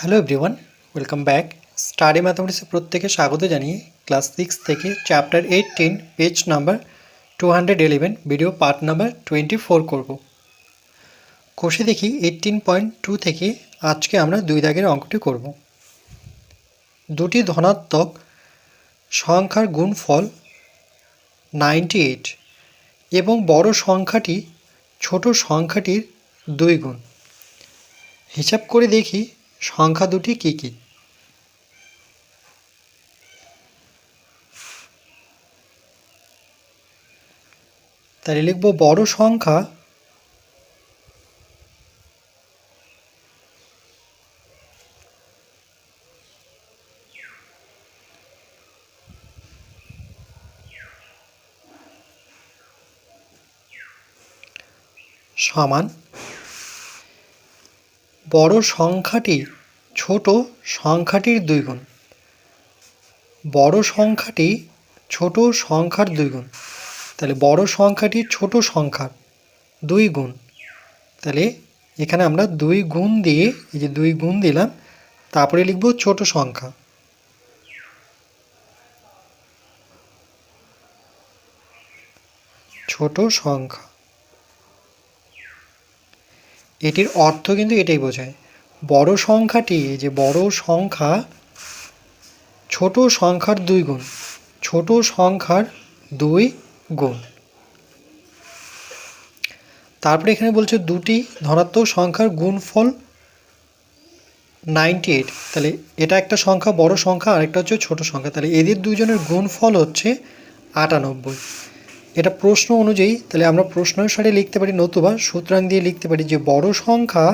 Hello everyone welcome back study ম্যাথামেটিক্সে প্রত্যেকে স্বাগত জানিয়ে ক্লাস সিক্স থেকে chapter eighteen page number two hundred eleven video part number twenty four করব। কোষে দেখি এইটিন পয়েন্ট টু থেকে আজকে আমরা দুই দাগের অঙ্কটি করব। দুটি ধনাত্মক সংখ্যার গুণফল নাইনটি এইট এবং বড় সংখ্যাটি ছোট সংখ্যাটির দুই গুণ। হিসাব করে দেখি সংখ্যা দুটি কী কী? তাহলে লিখব বড় সংখ্যা সমান বড় সংখ্যাটি ছোট সংখ্যাটির দুই গুণ বড় সংখ্যাটি ছোট সংখ্যার দুই গুণ তাহলে বড় সংখ্যাটি ছোট সংখ্যার দুই গুণ তাহলে এখানে আমরা দুই গুণ দিয়ে, এই যে দুই গুণ দিলাম, তারপরে লিখব ছোট সংখ্যা। ছোট সংখ্যা। এটির অর্থ কিন্তু এটাই বোঝায়। বড় সংখ্যাটি যে বড় সংখ্যা, ছোট সংখ্যার দুই গুণ, ছোট সংখ্যার দুই গুণ। তারপরে এখানে বলছে দুটি ধনাত্মক সংখ্যার গুণফল নাইনটি এইট। তাহলে এটা একটা সংখ্যা, বড় সংখ্যা, আরেকটা হচ্ছে ছোট সংখ্যা। তাহলে এদের দুজনের গুণফল হচ্ছে আটানব্বই। এটা প্রশ্ন অনুযায়ী, তাহলে আমরা প্রশ্ন অনুসারে লিখতে পারি নতুবা সূত্রাং দিয়ে লিখতে পারি যে বড় সংখ্যা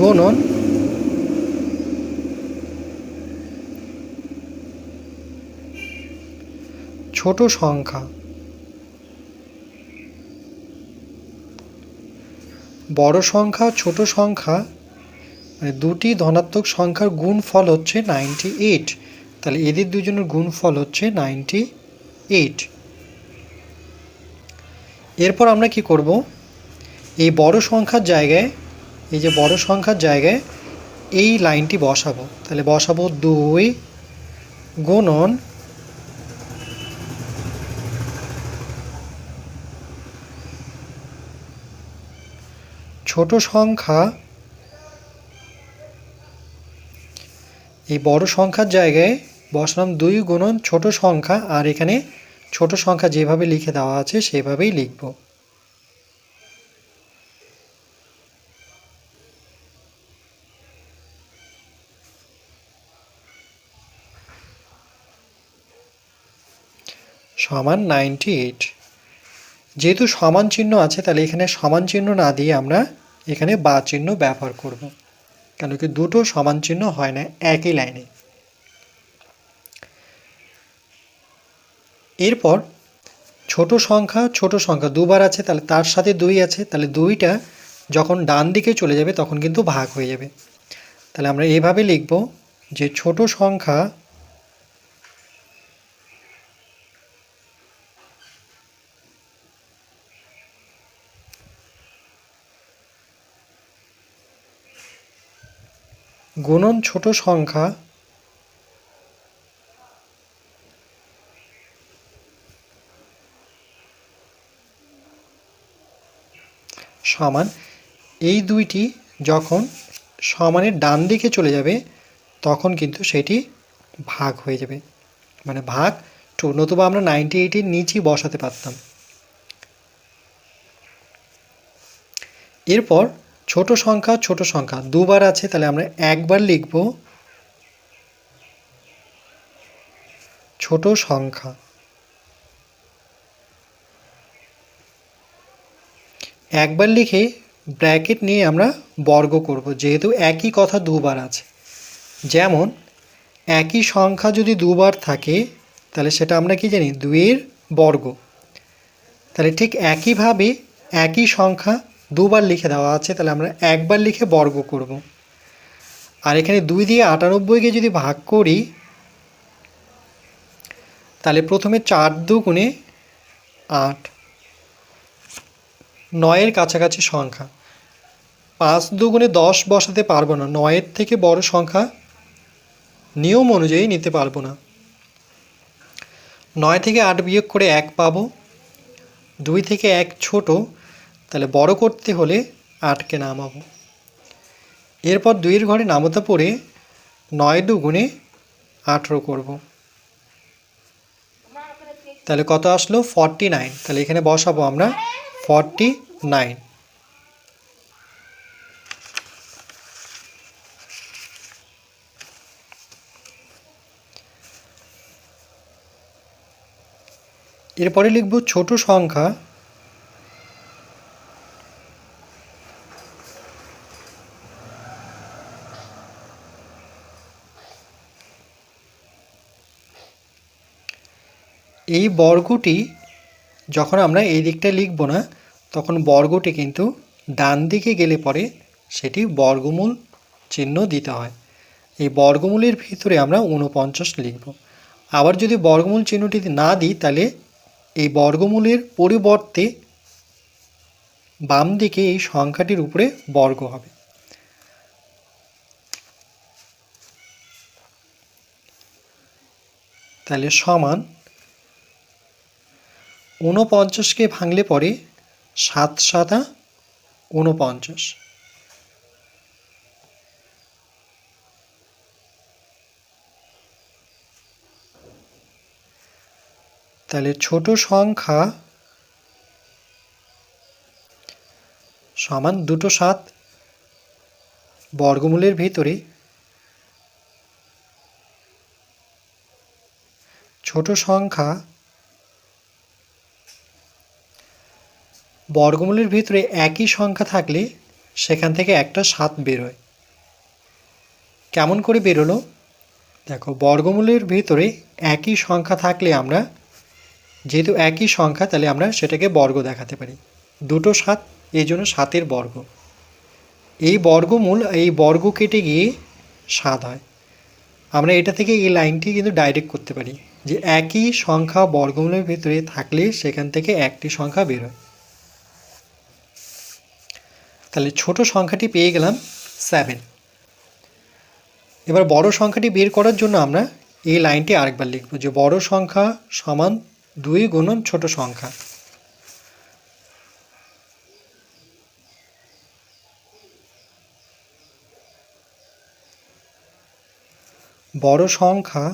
গুণন ছোট সংখ্যা বড় সংখ্যা, ছোট সংখ্যা মানে দুটি ধনাত্মক সংখ্যার গুণফল হচ্ছে নাইনটি এইট তাহলে এদের দুজনের গুণফল হচ্ছে নাইনটি এইট এরপর আমরা কি করব? এই বড় সংখ্যার জায়গায়, এই যে বড় সংখ্যার জায়গায় এই লাইনটি বসাবো। তাহলে বসাবো দুই গুণন ছোট সংখ্যা এই বড় সংখ্যার জায়গায় বসালাম দুই গুণন ছোট সংখ্যা, আর এখানে ছোট সংখ্যা যেভাবে লিখে দেওয়া আছে সেভাবেই লিখব। সমান নাইনটি এইট। যেহেতু সমান চিহ্ন আছে, তাহলে এখানে সমান চিহ্ন না দিয়ে আমরা এখানে বা চিহ্ন ব্যবহার করব। কেন কি দুটো সমান চিহ্ন হয় না, একই লাইনে। এরপর ছোট সংখ্যা ছোট সংখ্যা দুবার আছে, তাহলে তার সাথে দুই আছে, তাহলে দুইটা যখন ডান দিকে চলে যাবে, তখন কিন্তু ভাগ হয়ে যাবে। তাহলে আমরা এভাবে লিখব যে ছোট সংখ্যা গুণন ছোট সংখ্যা সমান এই দুইটি যখন সমানের ডান দিকে চলে যাবে, তখন কিন্তু সেটি ভাগ হয়ে যাবে। মানে ভাগ টু, নতুবা আমরা নাইনটি এইটের নিচেই বসাতে পারতাম। এরপর ছোট সংখ্যা ছোট সংখ্যা। দুবার আছে, তাহলে আমরা একবার লিখব ছোট সংখ্যা। একবার লিখে ব্র্যাকেট নিয়ে আমরা বর্গ করব, যেহেতু একই কথা দুবার আছে। যেমন, একই সংখ্যা যদি দুবার থাকে, তাহলে সেটা আমরা কি জানি? দুইয়ের বর্গ। তাহলে ঠিক একইভাবে একই সংখ্যা দুবার লিখে দেওয়া আছে, তাহলে আমরা একবার লিখে বর্গ করব। আর এখানে দুই দিয়ে আটানব্বইকে যদি ভাগ করি, তাহলে প্রথমে চার দুগুণে আট, নয়ের কাছাকাছি সংখ্যা। পাঁচ দুগুণে দশ বসাতে পারব না, নয়ের থেকে বড় সংখ্যা নিয়ম অনুযায়ী নিতে পারব না। নয় থেকে আট বিয়োগ করে এক পাবো, দুই থেকে এক ছোট তাহলে বড় করতে হলে আটকে নামাবো। এরপর দুইয়ের ঘরে নামতা পড়ে নয় দুগুণে আঠেরো করব। তাহলে কত আসলো? Forty nine. তাহলে এখানে বসাবো আমরা ফর্টি নাইন। এরপরে লিখব ছোট সংখ্যা এই বর্গটি যখন আমরা এই দিকটা লিখব না, তখন বর্গটি কিন্তু ডান দিকে গেলে পরে সেটি বর্গমূল চিহ্ন দিতে হয়। এই বর্গমূলের ভিতরে আমরা ঊনপঞ্চাশ লিখব। আবার যদি বর্গমূল চিহ্নটি না দিই, তাহলে এই বর্গমূলের পরিবর্তে বাম দিকে এই সংখ্যাটির উপরে বর্গ হবে। তাহলে সমান ঊনপঞ্চাশকে ভাঙলে পরে সাত সাতা ঊনপঞ্চাশ। তাহলে ছোট সংখ্যা সমান দুটো সাত বর্গমূলের ভিতরে ছোট সংখ্যা বর্গমূলের ভিতরে একই সংখ্যা থাকলে সেখান থেকে একটা সাত বেরোয় কেমন করে বেরোলো দেখো, বর্গমূলের ভিতরে একই সংখ্যা থাকলে আমরা, যেহেতু একই সংখ্যা, তাহলে আমরা সেটাকে বর্গ দেখাতে পারি। দুটো সাত, এই জন্য সাতের বর্গ। এই বর্গমূল, এই বর্গ কেটে গিয়ে সাত হয়। আমরা এটা থেকে এই লাইনটি কিন্তু ডাইরেক্ট করতে পারি যে একই সংখ্যা বর্গমূলের ভিতরে থাকলে সেখান থেকে একটি সংখ্যা বেরোয় তাহলে ছোট সংখ্যাটি পেয়ে গেলাম সেভেন এবার বড় সংখ্যাটি বের করার জন্য আমরা এই লাইনটি আরেকবার লিখব যে বড় সংখ্যা সমান দুই গুণন ছোট সংখ্যা। বড় সংখ্যা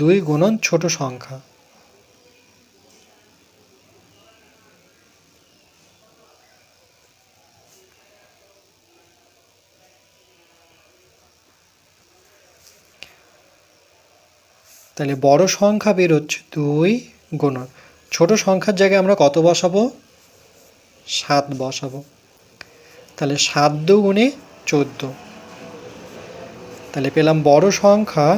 দুই গুণন ছোট সংখ্যা। তাহলে বড় সংখ্যা বেরোচ্ছে দুই গুণন। ছোট সংখ্যার জায়গায় আমরা কত বসাবো? সাত বসাবো। তাহলে সাত দু গুণে চোদ্দ। তাহলে পেলাম বড় সংখ্যা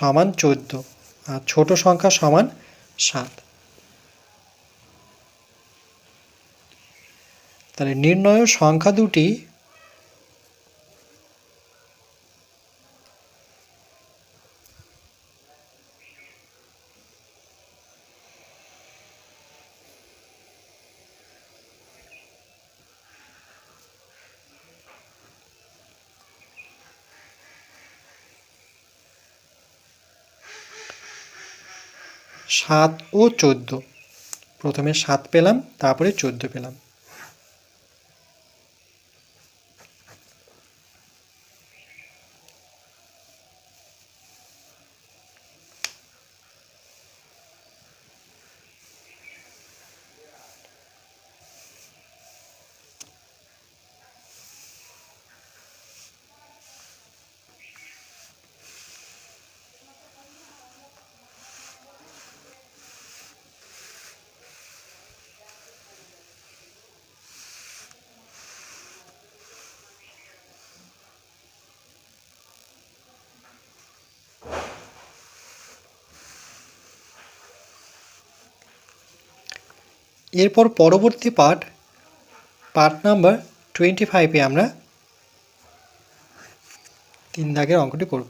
সমান চোদ্দ আর ছোট সংখ্যা সমান সাত। তাহলে নির্ণয় সংখ্যা দুটি সাত ও চোদ্দ। প্রথমে সাত পেলাম তারপরে চোদ্দ পেলাম। এরপর পরবর্তী পার্ট পার্ট নাম্বার টোয়েন্টি ফাইভে আমরা তিন দাগের অঙ্কটি করব।